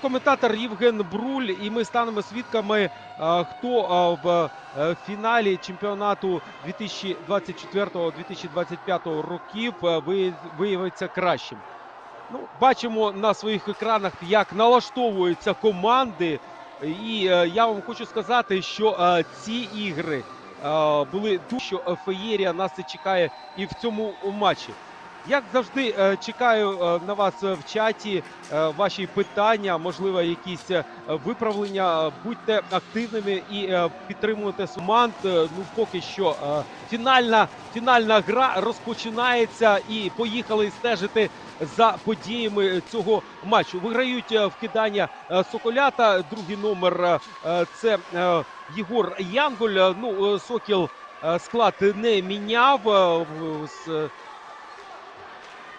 Коментатор Євген Бруль, і ми станемо свідками, е, хто е, в е, фіналі чемпіонату 2024-2025 років ви- виявиться кращим. Ну, бачимо на своїх екранах, як налаштовуються команди. І я вам хочу сказати, що ці ігри були дуже що феєрія нас чекає і в цьому матчі. Як завжди, е, чекаю е, на вас е, в чаті, ваші питання, можливо, якісь виправлення. Будьте активними і підтримуйте. Е, Ну, поки що фінальна, фінальна гра розпочинається і поїхали стежити за подіями цього матчу. Виграють вкидання Соколята. Другий номер це Єгор Янголь. Ну, Сокіл склад не міняв.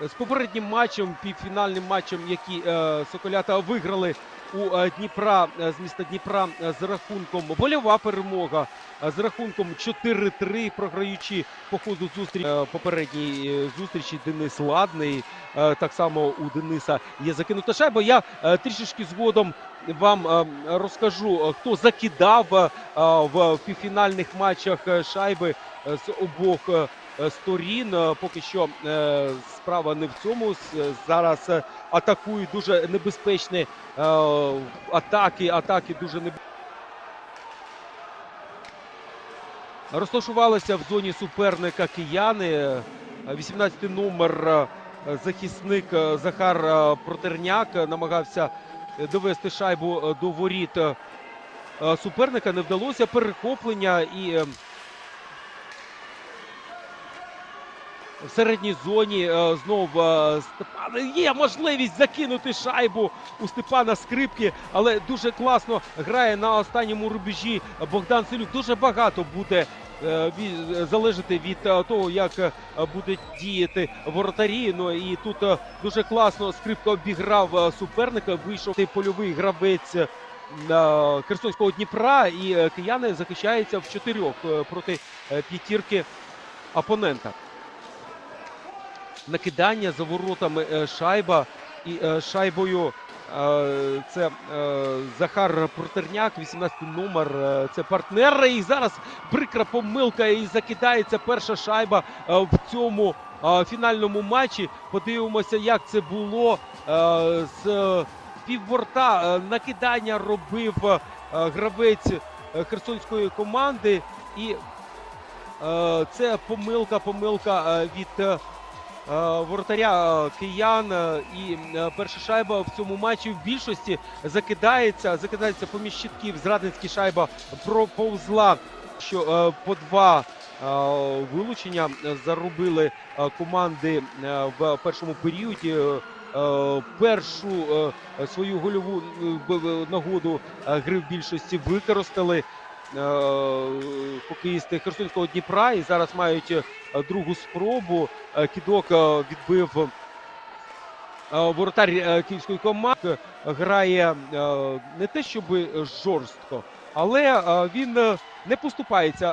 Е, з- попереднім матчем, півфінальним матчем, які е, Соколята виграли у е, Дніпра з міста Дніпра з рахунком вольова перемога з рахунком 4-3, програючи по ходу зустрічі е, попередній зустрічі Денис Ладний. Так само у Дениса є закинута шайба. Я трішечки згодом вам розкажу, хто закидав в півфінальних матчах шайби з обох. Е, сторін. Е, Поки що е, справа не в цьому. Зараз атакують дуже небезпечні атаки. Атаки дуже небезпечні. Розташувалися в зоні суперника кияни. Е, 18 номер захисник Захар Протерняк намагався довести шайбу до воріт суперника. Не вдалося перехоплення і в середній зоні е, знов е, Степан є можливість закинути шайбу у Степана Скрипки, але дуже класно грає на останньому рубежі Богдан Селюк. Дуже багато буде е, залежати від того, як будуть діяти воротарі. Ну і тут дуже класно скрипка обіграв суперника. Вийшов цей польовий гравець. Херсонського Дніпра і кияни захищаються в чотирьох проти п'ятірки опонента накидання за воротами е, шайба і е, шайбою. е, Це Захар Протерняк, 18 номер. Це партнер. І зараз прикра помилка і закидається перша шайба в цьому фінальному матчі. Подивимося, як це було з півборта. е, Накидання робив гравець херсонської команди. І це помилка, помилка від. Е, воротаря е, киян е, і перша шайба в цьому матчі в більшості закидається, закидається поміж щитків. Зрадницька шайба проповзла, що по два вилучення заробили команди в першому періоді. Першу свою гольову нагоду гри в більшості використали хокеїсти Херсонського Дніпра і зараз мають е, другу спробу. Е, Кідок е, відбив е, воротар е, київської команди. Грає е, не те, щоб жорстко, але е, він е, не поступається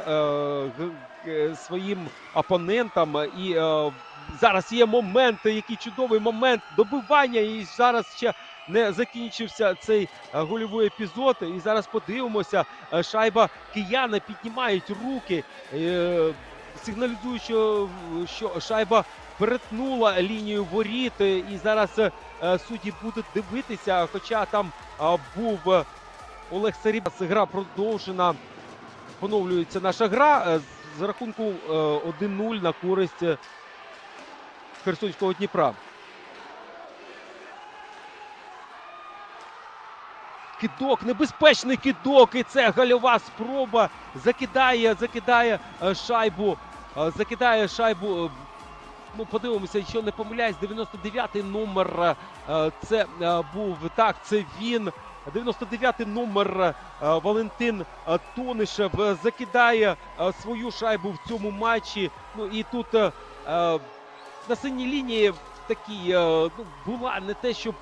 е, своїм опонентам. І е, зараз є момент, який чудовий момент добивання. І зараз ще не закінчився цей е, гольовий епізод. І зараз подивимося. е, Шайба кияни піднімають руки. е, Сигналізуючи, що, шайба перетнула лінію воріт, і зараз судді будуть дивитися. Хоча там був Олег Сарібас, гра продовжена. Поновлюється наша гра з рахунку е, 1-0 на користь Херсонського Дніпра. Кидок, небезпечний кидок, і це гальова спроба. Закидає, закидає е, шайбу. е, Закидає шайбу. е, Ну, подивимося, що не помиляюсь, 99-й номер. Це був так, це він. 99-й номер Валентин Тонишев закидає свою шайбу в цьому матчі. Ну і тут на синій лінії такий е, ну, була не те, щоб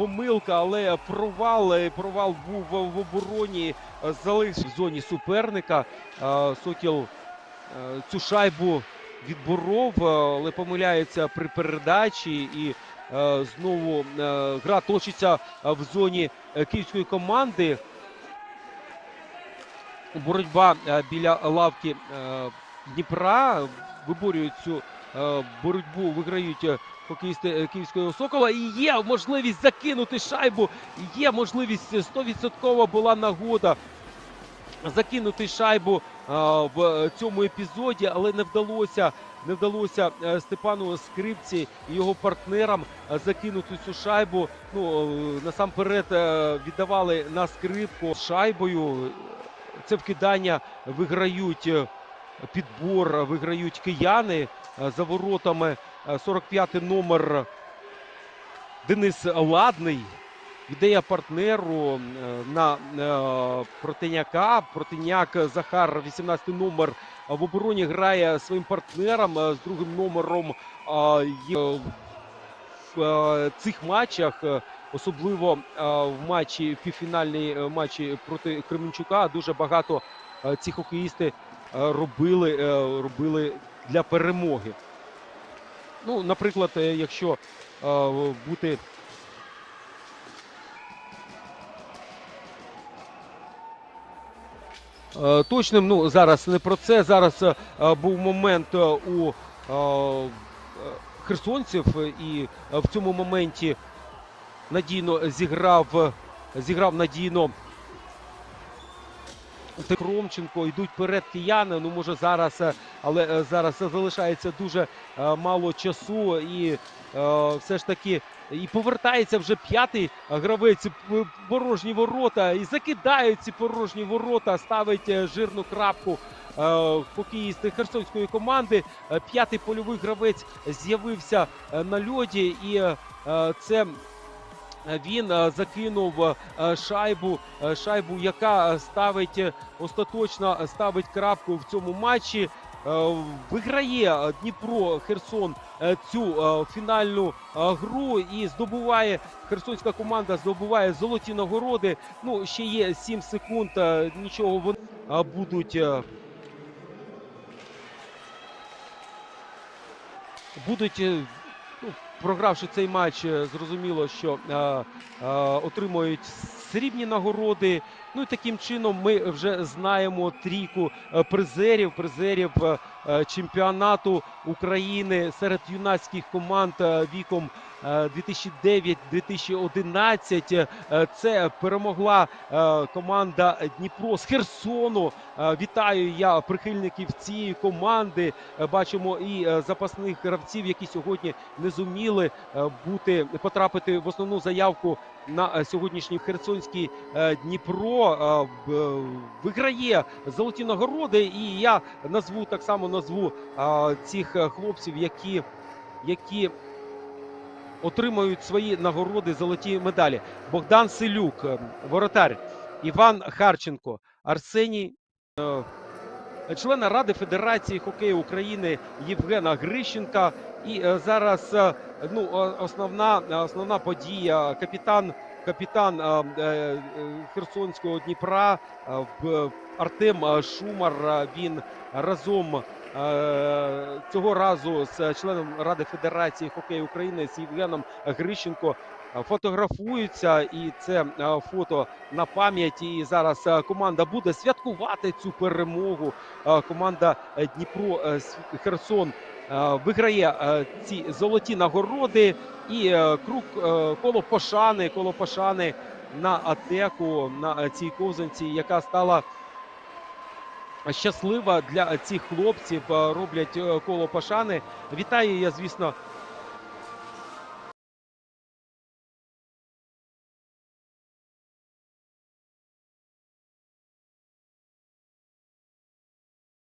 помилка, але провал. е, Провал був в обороні. е, Залишив в зоні суперника. Е, Сокіл цю шайбу відборов, але помиляється при передачі. І знову гра точиться в зоні київської команди. Боротьба біля лавки Дніпра виборюють цю боротьбу, виграють е, хокеїсти е, Київського Сокола. І є можливість закинути шайбу. Є можливість 100% була нагода закинути шайбу е, в цьому епізоді, але не вдалося. Не вдалося е, Степану Скрипці і його партнерам е, закинути цю шайбу. Ну е, насамперед е, віддавали на скрипку шайбою. Це вкидання виграють е, підбор, виграють кияни Е, за воротами. 45-й номер Денис Ладний. Віддає партнеру е, на е, Протиняка. Протиняк Захар, 18 номер в обороні грає своїм партнером е, з другим номером. е, В е, цих матчах, е, особливо е, в матчі півфінальній е, матчі проти Кременчука, дуже багато е, ці хокеїсти е, робили, е, робили для перемоги. Ну, наприклад, е, якщо е, бути Е, Точним, ну зараз не про це. Зараз е, е, був момент е, у е, е, херсонців, е, і е, в цьому моменті надійно зіграв, е, зіграв надійно Кромченко. Йдуть вперед кияни. Ну може зараз, е, але е, зараз залишається дуже е, мало часу, і все ж таки і повертається вже п'ятий гравець порожні ворота і закидають ці порожні ворота, ставить жирну крапку. Хокеїсти херсонської команди. П'ятий польовий гравець з'явився на льоді, і це він е, закинув е, шайбу, е, шайбу, яка ставить е, остаточно е, ставить крапку в цьому матчі. Е, Виграє е, Дніпро Херсон е, цю е, фінальну е, гру і здобуває херсонська команда здобуває золоті нагороди. Ну ще є 7 секунд. е, Нічого вони е, будуть. е, Будуть, е, ну, програвши цей матч, е, зрозуміло, що е, е, отримують срібні нагороди. Ну і таким чином ми вже знаємо трійку призерів, призерів чемпіонату України серед юнацьких команд віком е, 2009-2011. Е, Це перемогла команда Дніпро з Херсону. Вітаю я прихильників цієї команди. Бачимо і запасних гравців, які сьогодні не зуміли е, бути потрапити в основну заявку на е, сьогоднішній Херсонський е, Дніпро. Виграє золоті нагороди, і я назву так само назву цих хлопців, які, які отримають свої нагороди, золоті медалі. Богдан Селюк, воротар, Іван Харченко, Арсеній. Е, Члена Ради Федерації хокею України Євгена Грищенка. І е, зараз е, ну, основна, основна подія. Капітан, капітан е, е, Херсонського Дніпра е, Артем е, Шумар. е, Він разом е, цього разу з членом Ради Федерації хокею України з Євгеном Грищенко е, фотографуються, і це е, фото на пам'ять. І зараз е, команда буде святкувати цю перемогу. Е, Команда е, Дніпро е, Херсон е, виграє е, ці золоті нагороди і е, круг е, коло пошани, коло пошани на атеку на е, цій ковзанці, яка стала щаслива для цих хлопців. е, Роблять е, коло пошани. Вітаю я, звісно,